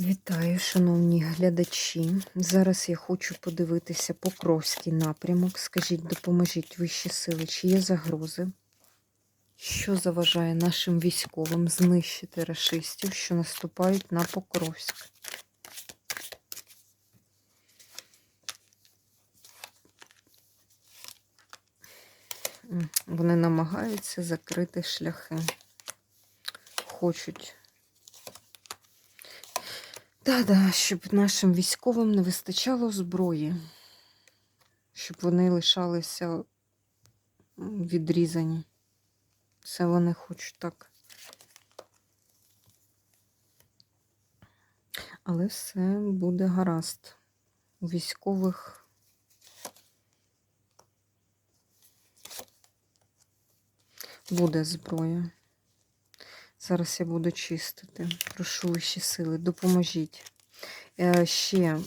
Вітаю, шановні глядачі. Зараз я хочу подивитися Покровський напрямок. Скажіть, допоможіть вищі сили, чи є загрози? Що заважає нашим військовим знищити рашистів, що наступають на Покровськ? Вони намагаються закрити шляхи. Хочуть та-да, щоб нашим військовим не вистачало зброї, щоб вони лишалися відрізані. Це вони хочуть так. Але все буде гаразд. У військових буде зброя. Зараз я буду чистити. Прошу вищі сили, допоможіть. Е, Ще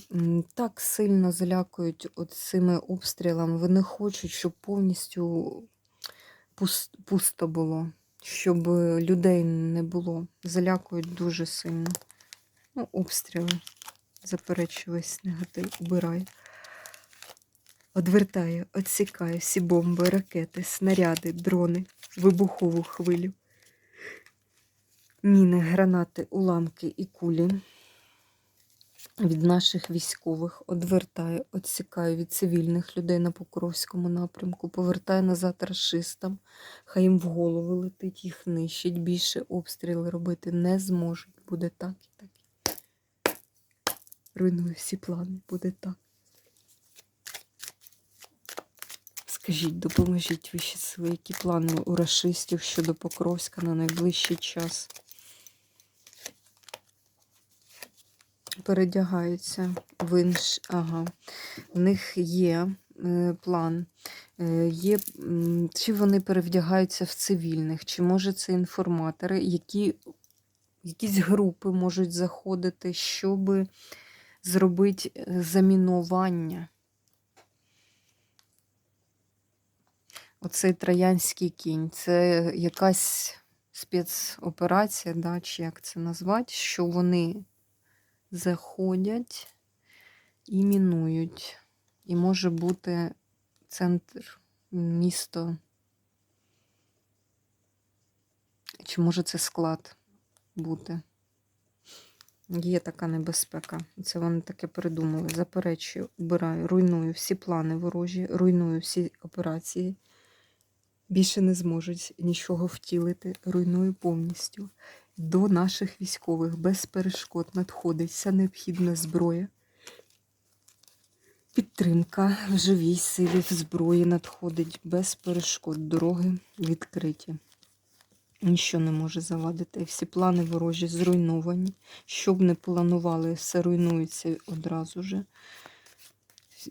так сильно залякують цими обстрілами. Вони хочуть, щоб повністю пус- пусто було, щоб людей не було. Залякують дуже сильно. Ну, обстріли. Заперечую весь негатив, убираю. Одвертаю, відсікаю всі бомби, ракети, снаряди, дрони, вибухову хвилю. Міни, гранати, уламки і кулі від наших військових одвертаю, відсікаю від цивільних людей на Покровському напрямку, повертаю назад рашистам, хай їм в голову летить, їх нищить. Більше обстріли робити не зможуть. Буде так і так. Руйную всі плани, буде так. Скажіть, допоможіть вищі сили, які плани у рашистів щодо Покровська на найближчий час. Передягаються в інш... Ага. В них є е, план. Е, є, чи вони перевдягаються в цивільних, чи може це інформатори, які якісь групи можуть заходити, щоб зробити е, замінування. Оцей троянський кінь це якась спецоперація, да, чи як це назвати, що вони заходять і мінують. І може бути центр місто. Чи може це склад бути? Є така небезпека. Це вони таке придумали. Заперечую, обираю, руйную всі плани ворожі, руйную всі операції. Більше не зможуть нічого втілити. Руйную повністю до наших військових без перешкод надходить вся необхідна зброя. Підтримка в живій силі в зброї надходить без перешкод. Дороги відкриті. Ніщо не може завадити. Всі плани ворожі зруйновані. Що б не планували, все руйнується одразу же.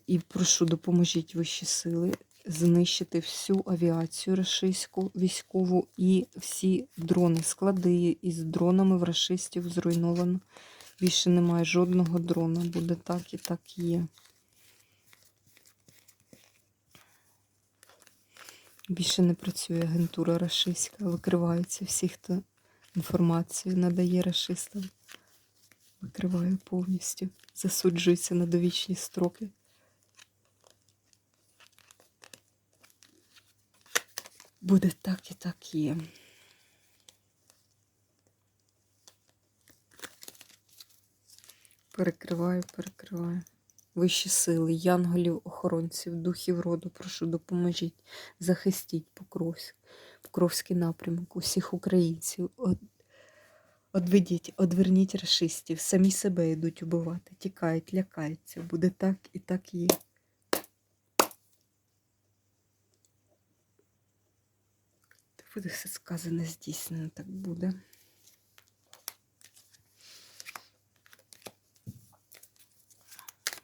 І прошу, допоможіть вищі сили знищити всю авіацію рашистську військову і всі дрони. Склади із дронами в рашистів зруйновано. Більше немає жодного дрона. Буде так і так є. Більше не працює агентура рашистська, викривається всі, хто інформацію надає рашистам. Викриваю повністю. Засуджується на довічні строки. Буде так і так є. Перекриваю, перекриваю. Вищі сили, янголів, охоронців, духів роду, прошу, допоможіть, захистіть Покровськ, Покровський напрямок, усіх українців. Одведіть, одверніть рашистів, самі себе йдуть убивати, тікають, лякаються. Буде так і так є. Буде все сказане, здійснено, так буде.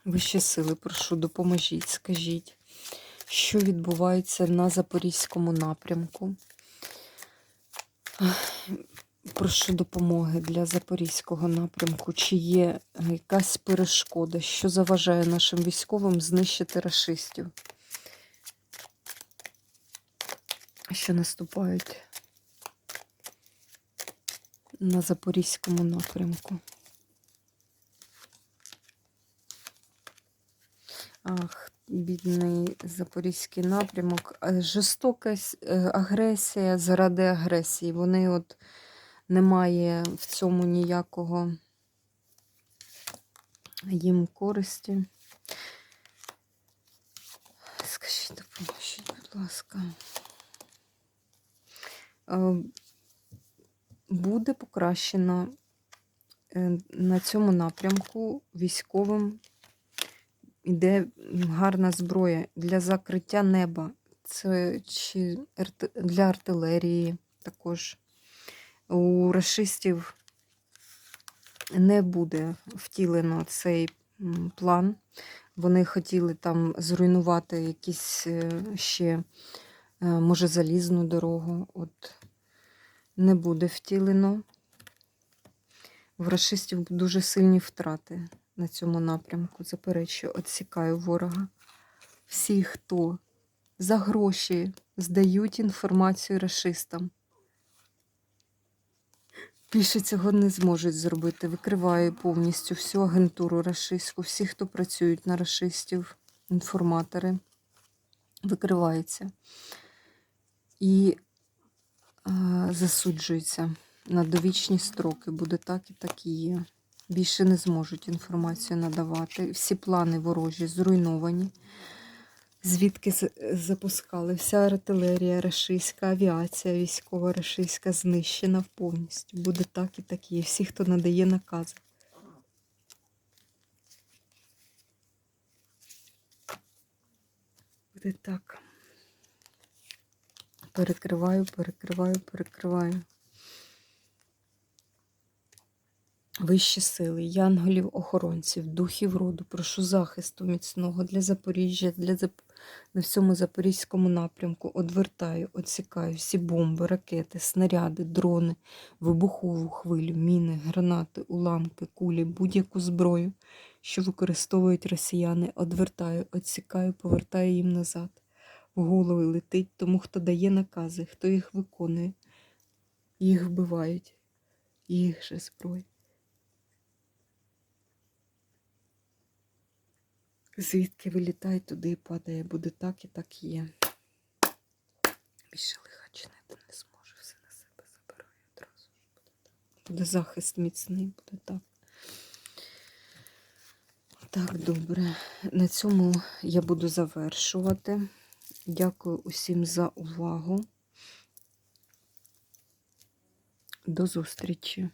Вищі сили, прошу, допоможіть, скажіть, що відбувається на Запорізькому напрямку. Прошу допомоги для Запорізького напрямку. Чи є якась перешкода, що заважає нашим військовим знищити рашистів? що наступають на Запорізькому напрямку. Ах, бідний запорізький напрямок. Жорстока е, агресія заради агресії. Вони от немає в цьому ніякого їм користі. Скажіть, допоможіть, будь ласка. Е, Буде покращено е, на цьому напрямку військовим іде гарна зброя для закриття неба. Це чи для артилерії також. У расистів не буде втілено цей план. Вони хотіли там зруйнувати якісь е, ще, може, залізну дорогу. От не буде втілено. В расистів дуже сильні втрати на цьому напрямку. Заперечую, відсікаю ворога. Всі, хто за гроші здають інформацію расистам. Більше цього не зможуть зробити. Викриваю повністю всю агентуру рашистську, всі, хто працюють на расистів, інформатори, викривається. І е, засуджується на довічні строки. Буде так і так і є. Більше не зможуть інформацію надавати. Всі плани ворожі зруйновані. Звідки запускали? Вся артилерія рашистська, авіація військова рашистська знищена повністю. Буде так і так є. Всі, хто надає накази. Буде так. Перекриваю, перекриваю, перекриваю. Вищі сили, янголів, охоронців, духів роду, прошу захисту міцного для Запоріжжя, для Зап... на всьому запорізькому напрямку. Одвертаю, отсікаю всі бомби, ракети, снаряди, дрони, вибухову хвилю, міни, гранати, уламки, кулі, будь-яку зброю, що використовують росіяни. Одвертаю, отсікаю, повертаю їм назад. В голови летить тому, хто дає накази, хто їх виконує. Їх вбивають, їх же зброя. Звідки вилітає, туди і падає. Буде так і так є. Більше лиха чинити не зможе. Все на себе забираю одразу. Буде, так. буде захист міцний, буде так. Так, добре. На цьому я буду завершувати. Дякую усім за увагу. До зустрічі!